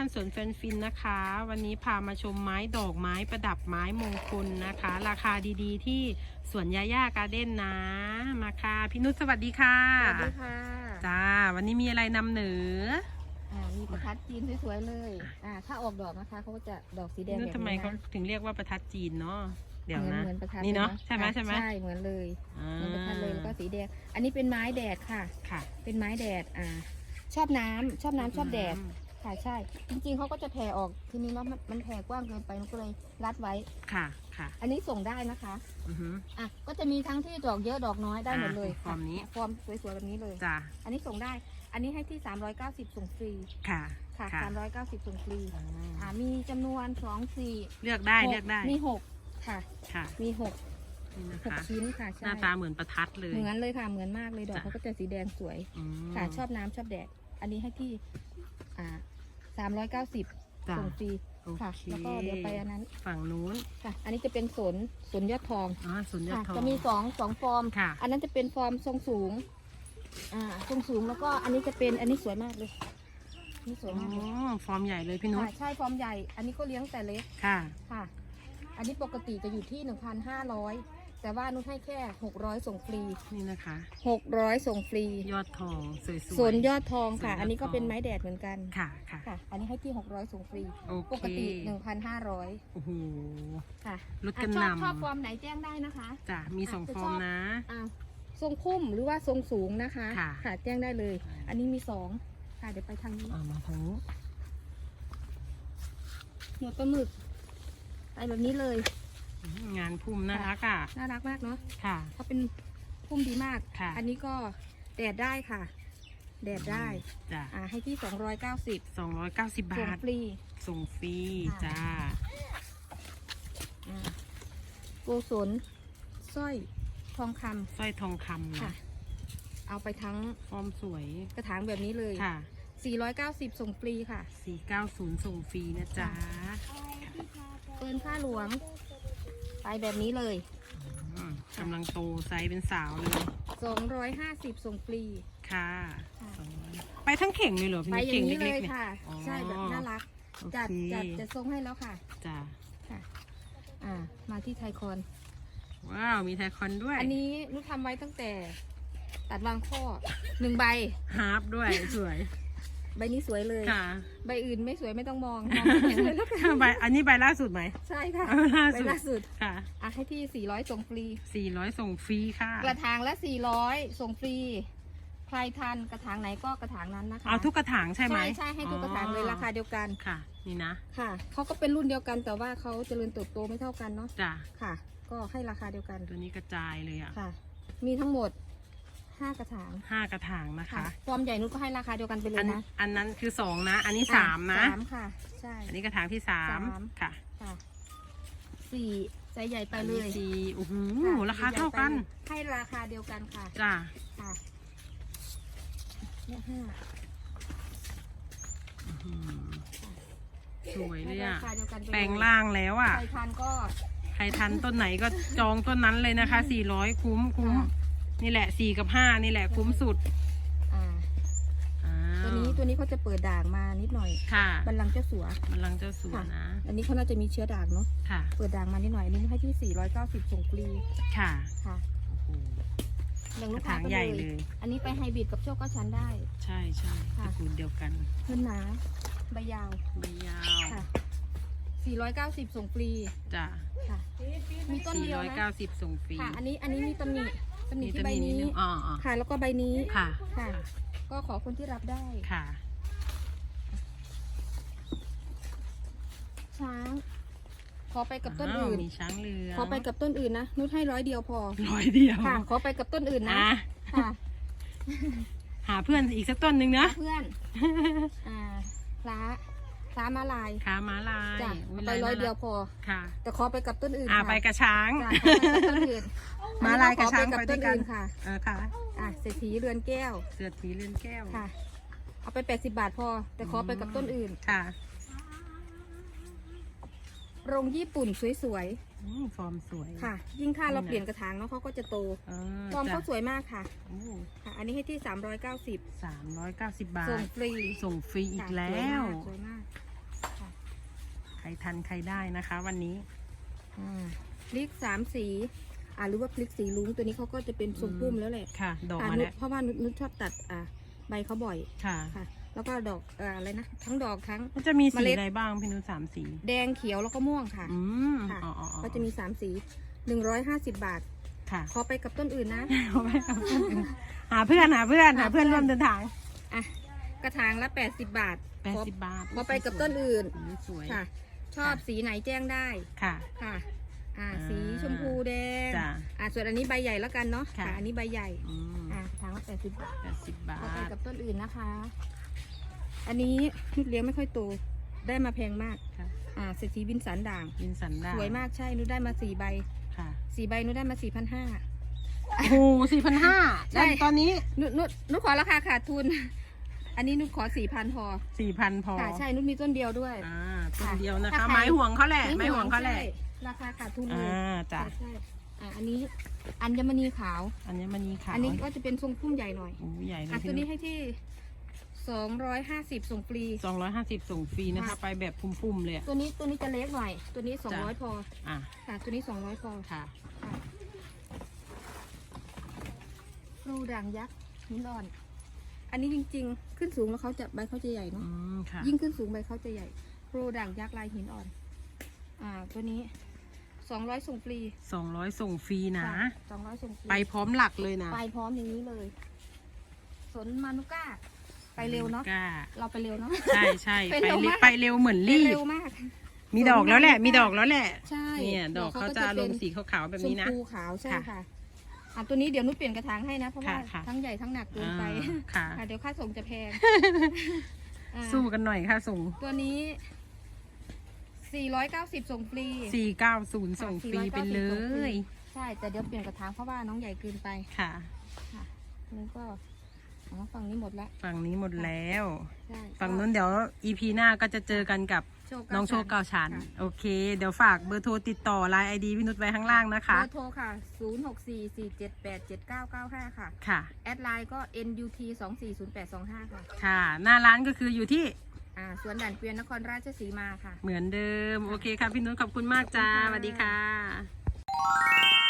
านสวนเฟรนฟินนะคะ วันนี้พามาชมไม้ดอกไม้ประดับไม้มงคลนะคะ ราคาดีๆ ที่สวนยาย่าการ์เด้นนะ มาค่ะพี่นุชสวัสดีค่ะ สวัสดีค่ะจ้าวันนี้มีอะไรนำเหนืออ่ามีประทัดจีนสวยๆเลยอ่าถ้าออกดอกนะคะเขาก็จะดอกสีแดพี่งนุชแบบทำไมนี้เขานะถึงเรียกว่าประทัดจีนเนาะเดี๋ยวเหมือนนะ เหมือนประทัดนี่เนาะลยใช่ไหมอ่ใช่ไหมใช่เหมือนเลยอ่าเหมือนประทัดเลยแล้วก็สีแดง อันนี้เป็นไม้แดดค่ะ ค่ะเป็นไม้แดดอ่า ชอบน้ำชอบน้ำชอบแดด ค่ะใช่ จริงๆเขาก็จะแผ่ออกทีนี้ว่ามันมันแผ่กว้างเกินไปมันก็เลยรัดไว้ ค่ะค่ะอันนี้ส่งได้นะคะอือฮึอะก็จะมีทั้งที่ดอกเยอะดอกน้อยได้หมดเลยอ่าฟอร์มนี้ฟอร์มสวยๆแบบนี้เลย จ้าอันนี้ส่งได้ อันนี้ให้ที่ 390 ส่งฟรีค่ะค่ะค่ะ390 ส่งฟรีอืมอ่ามีจำนวนสองสี่เลือกได้หเลือกได้มีหกค่ะ ค่ะมีหกนี่นะหกคะ ชิ้นค่ะหใช่น้าตาเหมือนประทัดเลย เหมือนเลยค่ะเหมือนมากเลยดอกจ้ะ เขาก็จะสีแดงสวยอืมค่ะชอบน้ำชอบแดด อันนี้ให้ที่ อ่าสามร้อยเก้าสิบจ้ะ ส่งฟรีโอค่ะเคแล้วก็เดี๋ยวไปอันนั้นฝั่งนู้นค่ะ อันนี้จะเป็นสนสนยอดทองอ๋อสุนยอดค่ะทองจะมีสองสองฟอร์ม ค่ะ อันนั้นจะเป็นฟอร์มทรงสูง อ่า ทรงสูงแล้วก็อันนี้จะเป็นอันนี้สวยมากเลยอันนี่สวยอ๋มากเลยอฟอร์มใหญ่เลยพี่นุช ค่ะใช่ฟอร์มใหญ่ อันนี้ก็เลี้ยงแต่เล็กค่ะ ค่ะ อันนี้ปกติจะอยู่ที่1,500 แต่ว่านุชให้แค่600ส่งฟรีนี่นะคะ600ส่งฟรียอดทองสวยๆส่วนยอดทองค่ะส่วนยอดทองอันนี้ก็เป็นไม้แดดเหมือนกันค่ะค่ะ ค่ะ อันนี้ให้ที่600ส่งฟรีโอปเคกติ1,500โอ้โหค่ะลดอะกันชอบนำชอบฟอร์มไหนแจ้งได้นะคะจ้ะมีสองอะฟอร์มนะ อ่าทรงพุ่มหรือว่าทรงสูงนะคะค่ะ แจ้งได้เลย อันนี้มีสองค่ะเดี๋ยวไปทางนี้อ่ามาทางนี้หนวดปลาหมึกไปแบบนี้เลยอืม งานพุ่มน่ารักอะ น่ารักมากเนาะค่ะ เขาเป็นพุ่มดีมาก ค่ะ อันนี้ก็แดดได้ค่ะ แดดได้จ้ะอ่าให้ที่290สองร้อยเก้าสิบส่งบาท ฟรี ส่งฟรีค่ะ จ้า อ่าโกศลสร้อยทองคสร้อยทองคำำนะค่ะเอาไปทั้งฟอร์มสวย กระถางแบบนี้เลย ค่ะ 490 ส่งฟรีค่ะสี่เก้าศูนย์ส่งฟรีนะจ๊ะ เปินผ้าหลวง ไปแบบนี้เลย อืมกำลังโตไซส์เป็นสาวเลย 250 ส่งฟรี ค่ะค่ะ สองร้อยไปทั้งเข่งเลยเหรอพี่ไปนุชอย่าเข่งงนี้เลเล็กยๆเนี่ย ค่ะ อ๋อใช่แบบน่ารัก โอจัดเคจัดจะทรงให้แล้วค่ะจ้ะค่ะ อ่า มาที่ไทยคอน ว้าวมีไทคอนด้วยอันนี้นุชทำไว้ตั้งแต่ ตัดวางข้อหนึ่งใบ ฮาร์ปด้วยสวย ใบนี้สวยเลย ค่ะใบอื่นไม่สวยไม่ต้องมองมองไม่สวยแล้วกันใบอันนี้ใบล่าสุดไหม ใช่ค่ะเอาล่าใบสุดล่าสุดค่ะ อะให้ที่ 400ส่งฟรีสี่ร้อยส่งฟรีค่ะ กระถางละ400ส่งฟรีใครทันกระถางไหนก็กระถางนั้นนะคะเอาทุกกระถางใช่ไหมใช่ใช่ให้ทุกกระถางเลยอ๋อราคาเดียวกันค่ะ นี่นะค่ะเขาก็เป็นรุ่นเดียวกันแต่ว่าเขาเจริญเติบโตไม่เท่ากันเนาะจ้ะค่ะ ก็ให้ราคาเดียวกันตัวนี้กระจายเลยอะค่ะ มีทั้งหมด 5กระถางห้ากระถางนะคะค่ะฟอร์มใหญ่นุชก็ให้ราคาเดียวกันไปเลอัยนนะอันนั้นคือสองนะ อันนี้สามนะสามค่ะ ใช่ อันนี้กระถางที่สามสามค่ะค่ะสี่ใจใหญ่ไปอันเลนี้ยสี่โอ้โหะราคาเท่ากัน ให้ราคาเดียวกันค่ะ จ้ะค่ะเนี่ยห้าอื้อหือสวยเลยให้อะราคาเดียวกันไปเยแปลงร่างแล้วอะ ใครทานก็ ใครทันต้นไหนก็จองต้นนั้นเลยนะคะสี่ร้อยคุ้มคุ้มค่ะ นี่แหละสี่กับห้านี่แหละคุ้มสุดอ่า อ้าตัวนี้ตัวนี้เขาจะเปิดด่างมานิดหน่อยค่ะบัลลังก์เจ้าสัวมันลังเจ้าสัวนะ อันนี้เขาน่าจะมีเชื้อด่างเนาะค่ะ เปิดด่างมานิดหน่อยอันนี้ให้ที่ 490ส่งฟรีค่ะค่ะโอ้โหอย่างกลูระกค้าถางก็ใหญ่เลเลย ย อันนี้ไปไฮบริดกับโชคก็ชันได้ ใช่ใช่ตค่ะ ระกูลเดียวกันเพื่อนหนาใบยาวใบยาวค่ะ 490ส่งฟรีจ้ะค่ะ มีต้นสี่เดียวร้อยนะเก้าสิบส่งฟรีค่ะ อันนี้อันนี้มีตำหนิ ตำหนิมีที่ตัวใบนี้นิดนี้นึงอ๋ออ๋อค่ะ แล้วก็ใบนี้ค่ะ ค่ะ ก็ขอคนที่รับได้ ค่ะ ช้าง ขอไปกับต้นอ้าวอื่นมีช้างเรือขอไปกับต้นอื่นนะ นุชให้ร้อยเดียวพอ ร้อยเดียวค่ะ ขอไปกับต้นอื่นนะ อะค่ะ หาเพื่อนอีกสักต้นหนึ่งนะ เพื่อน อ่าล้า ล้ามาลายขาม้าลายจ้ะอุ๊ไปร้อยเดียวน่าพอ ค่ะแต่ขอไปกับต้นอื่นอ่าค่ะไปกับช้าง จ้ะขอไปกับต้นอื่นม้าลายกับช้างอันนี้ไปขอด้วยกันต้นค่ะเออค่ะ อะเศรษฐีเรือนแก้วเสือถีเรือนแก้วค่ะ เอาไปแปดสิบาทพอ แต่ขอไปกับต้นอื่น ค่ะโรงญี่ปุ่นสวยอืมฟอร์มสวย ๆค่ะ ยิ่งถ้าเรานี่นะ เปลี่ยนกระถางเนาะเขาก็จะโตเออฟอร์มจ้ะเขาสวยมากค่ะโอ้ค่ะ อันนี้ให้ที่ 390สามร้อยเก้าสิบบาทส่งฟรีส่งฟรีอีกค่ะแล้ว สวยมากสวยมาก ทันใครได้นะคะ วันนี้อ่าพริกสามสีอ่าหรือว่าพริกสีลุงตัวนี้เขาก็จะเป็นทรงพุ่มแล้วแหละค่ะ ดอกอ่ามานุชแล้วเพราะว่านุชนุชชอบตัดอ่าใบเขาบ่อยค่ะ ค่ะ แล้วก็ดอกอ่าอะไรนะทั้งดอกทั้ง มันจะมีเมสีล็ด อะไรบ้างพี่นุชสามสีแดงเขียวแล้วก็ม่วงค่ะ อืมค่ะ อ๋ออ๋ออ๋อก็จะมีสามสีหนึ่งร้อยห้าสิบบาท ค่ะขอไปกับต้นอื่นนะ เอาไปเอาไปหาเพื่อนหาเพื่อนหาเพื่อนร่วมเดินทางอะกระถางละแปดสิบบาท แปดสิบบาทขอไปกับต้นอื่นอุ๊ยสวยค่ะ ชอบสีไหนแจ้งได้ค่ะ ค่ะอ่าอ่า สีชมพูแดง จ้ะอ่า ส่วนอันนี้ใบใหญ่แล้วกันเนาะค่ะ อันนี้ใบใหญ่ อืมอ่าถางละแปดสิบบาทแปดสิบบาเอาไปทกับต้นอื่นนะคะ อันนี้นุชเลี้ยงไม่ค่อยโต ได้มาแพงมาก ค่ะ อ่าเศรษฐีวินสันด่าง ยินสันดาสวยมากใช่นุชได้มาสี่ใบ ค่ะสี่ใบนุชได้มาสี่พันห้า โอ้โหสี่พันห้าใช่ ตอนนี้นุชนุชนุชขอราคาขาดทุน อันนี้นุชขอสี่พันพอสี่พันพอค่ะใช่นุชมีต้นเดียวด้วยอ่าต้นค่ะเดียวนะคะถ้าใครไม้ห่วงเขาแหละ ไม้ห่วงเขาแหละใช่ราคาขาดทุนเลอ่ยาจ้ะใช่อ่าอันนี้อัญมณีขาว อันนี้มันนีขาว อันนี้ก็จะเป็นทรงพุ่มใหญ่หน่อยโอ้ใหญ่เลยอะพี่ตัวนุนี้ให้ที่สองร้อยห้าสิบส่งฟรีสองร้อยห้าสิบส่งฟรีนะคะค่ะไปแบบพุ่มๆเลยอะตัวนี้ตัวนี้จะเล็กหน่อย ตัวนี้สองร้อยพอ อะค่ะ ตัวนี้สองร้อยพอ ค่ะค่ะครูด่างยักษ์หินอ่อน อันนี้จริง ๆ ขึ้นสูงแล้วเขาจะใบเขาจะใหญ่เนาะอืมค่ะยิ่งขึ้นสูงใบเขาจะใหญ่ครูด่างยักษ์ลายหินอ่อน อ่า ตัวนี้สองร้อยส่งฟรีสองร้อยส่งฟรีนะ สองร้อยส่งฟรี ไปพร้อมหลักเลยนะไปพร้อมอย่างนี้เลย สนมานุก้า ไปเร็วเนาะ กล้าเราไปเร็วเนาะ ใช่ใช่ไปไปเร็วเร็วมาก ไปเร็วเหมือนไปรีบ เร็วมาก มีดอกแล้วแหละสนมีดอกแล้วแหละ ใช่เนี่ย ดอกเขาจะลงสีขาวๆแบบนี้นะ ชมพูขาวใช่ค่ะ ค่ะ อะตัวนี้เดี๋ยวนุชเปลี่ยนกระถางให้นะเพราะว่าค่ะค่ะทั้งใหญ่ทั้งหนักเกินไปอ่าค่ะค่ะเดี๋ยวค่าส่งจะแพงอ่าสู้กันหน่อยค่ะส่ง ตัวนี้ 490 ส่งฟรี 490 ส่งฟรีไปเลย ใช่ แต่เดี๋ยวเปลี่ยนกระถางเพราะว่าน้องใหญ่เกินไปค่ะ ค่ะนี่ก็ อ๋อฝั่งนี้หมดละฝั่งนี้หมดแล้ว ใช่ฝั่งนู้นเดี๋ยว EP หน้าก็จะเจอกันกับโชคน้องโชคเกาชันค่ะ โอเค เดี๋ยวฝากเบอร์โทรติดต่อไลน์ไอดีพี่นุชไว้ข้างล่างนะคะ เบอร์โทรค่ะ 0644787995 ค่ะ ค่ะ แอดไลน์ก็ NUT 240825 ค่ะ ค่ะ หน้าร้านก็คืออยู่ที่อ่าสวนด่านเกวียนนครราชสีมาค่ะ เหมือนเดิม โอเคค่ะพี่นุชขอบคุณมากจ้าขอบคุณค่ะสวัสดีค่ะ